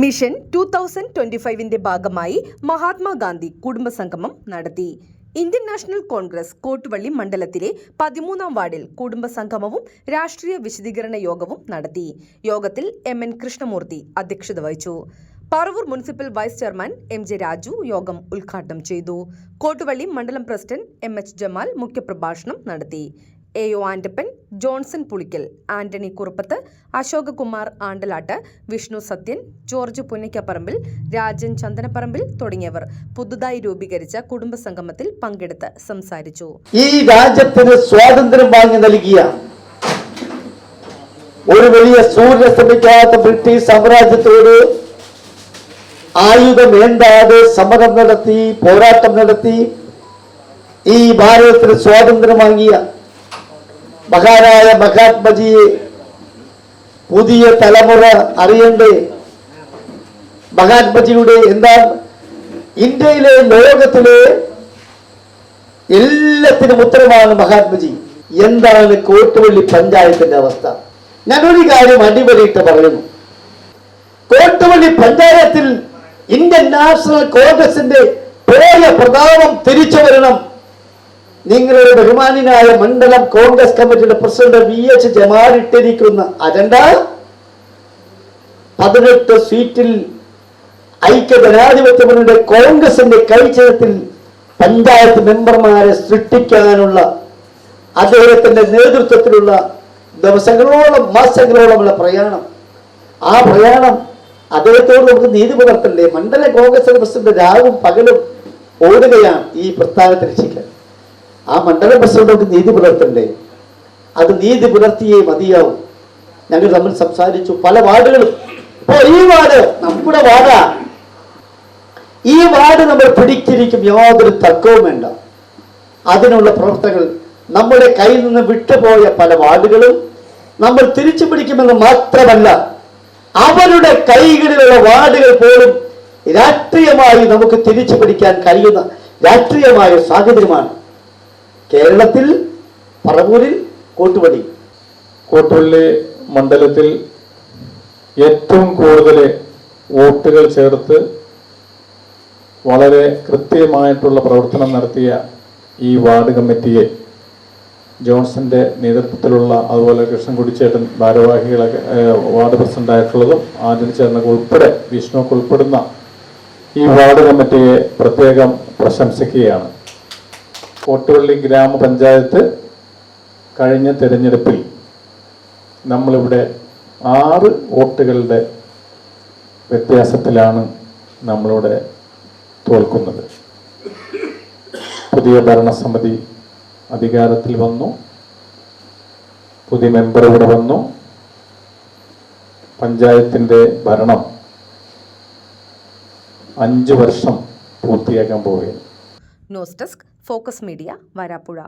Mission two thousand twenty ഫൈവിന്റെ ഭാഗമായി മഹാത്മാഗാന്ധി കുടുംബസംഗമം നടത്തി. ഇന്ത്യൻ നാഷണൽ കോൺഗ്രസ് കോട്ടുവള്ളി മണ്ഡലത്തിലെ പതിമൂന്നാം വാർഡിൽ കുടുംബസംഗമവും രാഷ്ട്രീയ വിശദീകരണ യോഗവും നടത്തി. യോഗത്തിൽ എം എൻ കൃഷ്ണമൂർത്തി അധ്യക്ഷത വഹിച്ചു. Paravur municipal vice chairman M J Raju യോഗം ഉദ്ഘാടനം ചെയ്തു. കോട്ടുവള്ളി മണ്ഡലം പ്രസിഡന്റ് എം എച്ച് ജമാൽ മുഖ്യപ്രഭാഷണം നടത്തി. A O Andappan Johnson Pulickal Antony Kuruppath Ashokakumar Andalatt Vishnu Sathyan George Punnakkaparambil Rajan Chandanaparambil തുടങ്ങിയവർ പുതുതായി രൂപീകരിച്ച കുടുംബസംഗമത്തിൽ പങ്കെടുത്ത് സംസാരിച്ചു. ഈ രാജ്യത്തിന് സ്വാതന്ത്ര്യം വാങ്ങി നൽകിയ ഒരു വലിയ സൂര്യസ്തമിക്കാത്ത ബ്രിട്ടീഷ് സാമ്രാജ്യത്തോട് ആയുധമേന്താതെ സമരം നടത്തി പോരാട്ടം നടത്തി ഈ ഭാരതത്തിന് സ്വാതന്ത്ര്യം വാങ്ങിയ മഹാനായ മഹാത്മജിയെ പുതിയ തലമുറ അറിയണ്ടേ? മഹാത്മജിയുടെ എന്താ ഇന്ത്യയിലെ ലോകത്തിലെ എല്ലാത്തിനും ഉത്തരമാണ് മഹാത്മജി. എന്താണ് കോട്ടുവള്ളി പഞ്ചായത്തിന്റെ അവസ്ഥ? ഞാനൊരു കാര്യം അടിവരയിട്ട് പറയുന്നു. കോട്ടുവള്ളി പഞ്ചായത്തിൽ ഇന്ത്യൻ നാഷണൽ കോൺഗ്രസിന്റെ പോയ പ്രതാപം തിരിച്ചു വരണം. നിങ്ങളുടെ ബഹുമാനായ മണ്ഡലം കോൺഗ്രസ് കമ്മിറ്റിയുടെ പ്രസിഡന്റ് വി എച്ച് ജമാലിട്ടിരിക്കുന്ന അജണ്ട പതിനെട്ട് സീറ്റിൽ ഐക്യ ജനാധിപത്യ മുന്നണിയുടെ കോൺഗ്രസിന്റെ കൈചേരത്തിൽ പഞ്ചായത്ത് മെമ്പർമാരെ സൃഷ്ടിക്കാനുള്ള അദ്ദേഹത്തിന്റെ നേതൃത്വത്തിലുള്ള ദിവസങ്ങളോളം മാസങ്ങളോളമുള്ള പ്രയാണം. ആ പ്രയാണം അദ്ദേഹത്തോട് നമുക്ക് നീതി പുലർത്തണ്ടേ? മണ്ഡല കോൺഗ്രസ് പ്രസിഡന്റ് രാവും പകലും ഓടുകയാണ് ഈ പ്രസ്ഥാനത്തെ രക്ഷിക്കാൻ ആ മണ്ഡല പ്രസിഡന്റ് നമുക്ക് നീതി പുലർത്തണ്ടേ? അത് നീതി പുലർത്തിയേ മതിയാവും. ഞങ്ങൾ തമ്മിൽ സംസാരിച്ചു പല വാർഡുകളും. ഇപ്പോ ഈ വാർഡ് നമ്മുടെ വാർഡാ. ഈ വാർഡ് നമ്മൾ പിടിച്ചിരിക്കും യാതൊരു തർക്കവും വേണ്ട. അതിനുള്ള പ്രവർത്തനങ്ങൾ നമ്മുടെ കയ്യിൽ നിന്ന് വിട്ടുപോയ പല വാർഡുകളും നമ്മൾ തിരിച്ചു പിടിക്കുമെന്ന് മാത്രമല്ല അവരുടെ കൈകളിലുള്ള വാർഡുകൾ പോലും രാഷ്ട്രീയമായി നമുക്ക് തിരിച്ചു പിടിക്കാൻ കഴിയുന്ന രാഷ്ട്രീയമായ സാഹചര്യമാണ് കേരളത്തിൽ പറവൂരിൽ കോട്ടുപടി. കോട്ടുപള്ളി മണ്ഡലത്തിൽ ഏറ്റവും കൂടുതൽ വോട്ടുകൾ ചേർത്ത് വളരെ കൃത്യമായിട്ടുള്ള പ്രവർത്തനം നടത്തിയ ഈ വാർഡ് കമ്മിറ്റിയെ ജോൺസന്റെ നേതൃത്വത്തിലുള്ള അതുപോലെ കൃഷ്ണൻകുടിച്ചേട്ടൻ ഭാരവാഹികളൊക്കെ വാർഡ് പ്രസിഡന്റായിട്ടുള്ളതും ആന്റണി ചേർന്ന ഉൾപ്പെടെ വിഷ്ണുവൊക്കെ ഉൾപ്പെടുന്ന ഈ വാർഡ് കമ്മിറ്റിയെ പ്രത്യേകം പ്രശംസിക്കുകയാണ്. കോട്ടുപള്ളി ഗ്രാമപഞ്ചായത്ത് കഴിഞ്ഞ തെരഞ്ഞെടുപ്പിൽ നമ്മളിവിടെ ആറ് വോട്ടുകളുടെ വ്യത്യാസത്തിലാണ് നമ്മളിവിടെ തോൽക്കുന്നത്. പുതിയ ഭരണസമിതി അധികാരത്തിൽ വന്നു. പുതിയ മെമ്പർ ഇവിടെ വന്നു. പഞ്ചായത്തിന്റെ ഭരണം അഞ്ച് വർഷം പൂർത്തിയാക്കാൻ പോവുകയാണ്. News desk focus media Varapuzha.